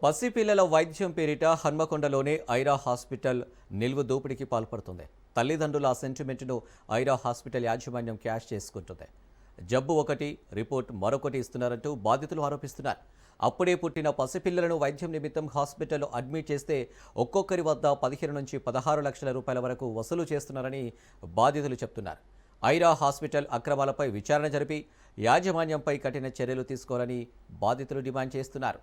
పసిపిల్లల వైద్యం పేరిట హన్మకొండలోని ఐరా హాస్పిటల్ నిల్వ దోపిడీకి పాల్పడుతుంది. తల్లిదండ్రుల ఆ సెంటిమెంట్ను ఐరా హాస్పిటల్ యాజమాన్యం క్యాష్ చేసుకుంటుంది. జబ్బు ఒకటి రిపోర్ట్ మరొకటి ఇస్తున్నారంటూ బాధితులు ఆరోపిస్తున్నారు. అప్పుడే పుట్టిన పసిపిల్లలను వైద్యం నిమిత్తం హాస్పిటల్లో అడ్మిట్ చేస్తే ఒక్కొక్కరి వద్ద పదిహేను నుంచి పదహారు లక్షల రూపాయల వరకు వసూలు చేస్తున్నారని బాధితులు చెప్తున్నారు. ఐరా హాస్పిటల్ అక్రమాలపై విచారణ జరిపి యాజమాన్యంపై కఠిన చర్యలు తీసుకోవాలని బాధితులు డిమాండ్ చేస్తున్నారు.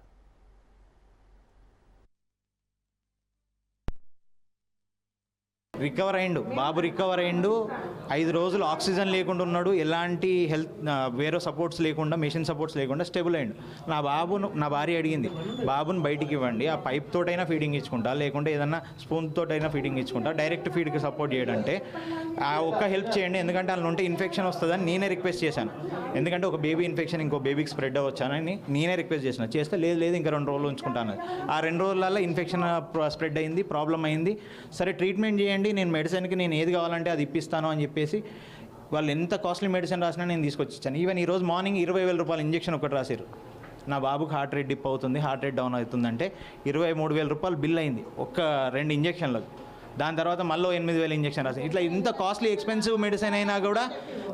రికవర్ అయిండు బాబు రికవర్ అయిండు ఐదు రోజులు ఆక్సిజన్ లేకుండా ఉన్నాడు. ఎలాంటి హెల్త్ వేరే సపోర్ట్స్ లేకుండా మెషిన్ సపోర్ట్స్ లేకుండా స్టేబుల్ అయిండు నా బాబును నా భార్య అడిగింది బాబుని బయటికి ఇవ్వండి. ఆ పైప్ తోటైనా ఫీడింగ్ ఇచ్చుకుంటా. లేకుంటే ఏదన్నా స్పూన్ తోటైనా ఫీడింగ్ ఇచ్చుకుంటా. డైరెక్ట్ ఫీడ్కి సపోర్ట్ చేయడంటే ఆ ఒక్క హెల్ప్ చేయండి. ఎందుకంటే అందులో ఉంటే ఇన్ఫెక్షన్ వస్తుందని నేనే రిక్వెస్ట్ చేశాను. ఎందుకంటే ఒక బేబీ ఇన్ఫెక్షన్ ఇంకో బేబీకి స్ప్రెడ్ అవ్వచ్చానని నేనే రిక్వెస్ట్ చేసిన. చేస్తే లేదు లేదు ఇంకా రెండు రోజులు ఉంచుకుంటాను ఆ రెండు రోజులలో ఇన్ఫెక్షన్ స్ప్రెడ్ అయింది ప్రాబ్లం అయింది. సరే ట్రీట్మెంట్ చేయండి. నేను మెడిసిన్కి నేను ఏది కావాలంటే అది ఇప్పిస్తాను అని చెప్పేసి వాళ్ళు ఎంత కాస్ట్లీ మెడిసిన్ రాసినా నేను తీసుకొచ్చి ఇచ్చాను ఈవెన్ ఈరోజు మార్నింగ్ ఇరవై వేల రూపాయల ఇంజెక్షన్ ఒకటి రాశారు నా బాబుకి హార్ట్ రేట్ డిప్ అవుతుంది హార్ట్ రేట్ డౌన్ అవుతుందంటే ఇరవై మూడు వేల రూపాయలు బిల్ అయింది ఒక్క రెండు ఇంజెక్షన్లకు. దాని తర్వాత మళ్ళీ ఎనిమిది వేల ఇంజెక్షన్ రాశారు ఇట్లా ఇంత కాస్ట్లీ ఎక్స్పెన్సివ్ మెడిసిన్ అయినా కూడా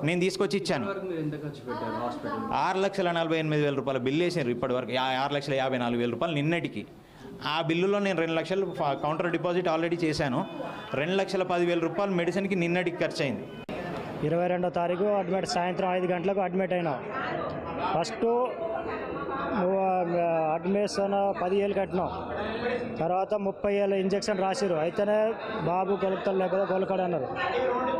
నేను తీసుకొచ్చి ఇచ్చాను ఆరు లక్షల నలభై ఎనిమిది వేల రూపాయల బిల్లు వేసారు ఇప్పటివరకు. ఆరు లక్షల యాభై నాలుగు వేల రూపాయలు నిన్నటికి. ఆ బిల్లులో నేను రెండు లక్షలు కౌంటర్ డిపాజిట్ ఆల్రెడీ చేశాను. రెండు లక్షల పదివేల రూపాయలు మెడిసిన్కి నిన్నటికి ఖర్చు అయింది ఇరవై రెండో తారీఖు అడ్మిట్ సాయంత్రం ఐదు గంటలకు అడ్మిట్ అయినా. ఫస్ట్ నువ్వు అడ్మిషన్ పదివేలు కట్టినావు తర్వాత ముప్పై ఏళ్ళ ఇంజక్షన్ రాసిరు అయితేనే బాబు కొలుపుతాడు లేకపోతే కొలకడు అన్నారు.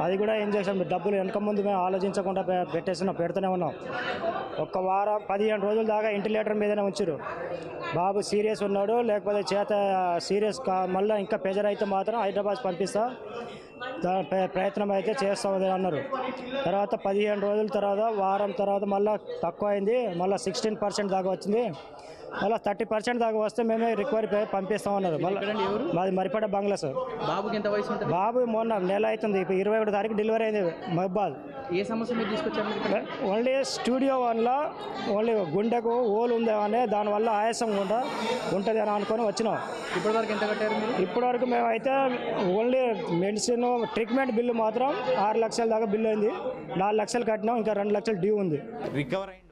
అది కూడా ఇంజక్షన్ డబ్బులు వెనక ముందు మేము ఆలోచించకుండా పెట్టేస్తున్నాం పెడుతూనే ఉన్నాం. ఒక్క వారం పదిహేను రోజుల దాకా ఇంటిలేటర్ మీదనే ఉంచారు బాబు సీరియస్ ఉన్నాడు లేకపోతే చేత సీరియస్ కా మళ్ళీ ఇంకా ప్రెజర్ అయితే మాత్రం హైదరాబాద్ పంపిస్తా ప్రయత్నం అయితే చేస్తామని అన్నారు. తర్వాత పదిహేను రోజుల తర్వాత వారం తర్వాత మళ్ళీ తక్కువ అయింది మళ్ళీ సిక్స్టీన్ పర్సెంట్ దాకా వచ్చింది. మళ్ళీ థర్టీ పర్సెంట్ దాకా వస్తే మేమే రిక్వైరీ పే పంపిస్తామన్నారు మళ్ళీ మాది మరిపడ బంగ్లా సార్. బాబుకి ఎంత వయసు ఉంటుంది? బాబు మొన్న నెల అవుతుంది. ఇప్పుడు ఇరవై ఒకటి తారీఖు డెలివరీ అయింది మహబాద్. ఏ సమస్య మీరు తీసుకొచ్చారు? ఓన్లీ స్టూడియో వల్ల ఓన్లీ గుండెకు ఓలు ఉందేమని దానివల్ల ఆయాసం కూడా ఉంటుంది అని అనుకొని వచ్చినాం. ఇప్పటివరకు ఎంత కట్టారు మీరు? ఇప్పటివరకు మేమైతే ఓన్లీ మెడిసిన్ ట్రీట్మెంట్ బిల్లు మాత్రం ఆరు లక్షల దాకా బిల్లు అయింది. నాలుగు లక్షలు కట్టినాం. ఇంకా రెండు లక్షలు డ్యూ ఉంది. రికవర్ అయింది.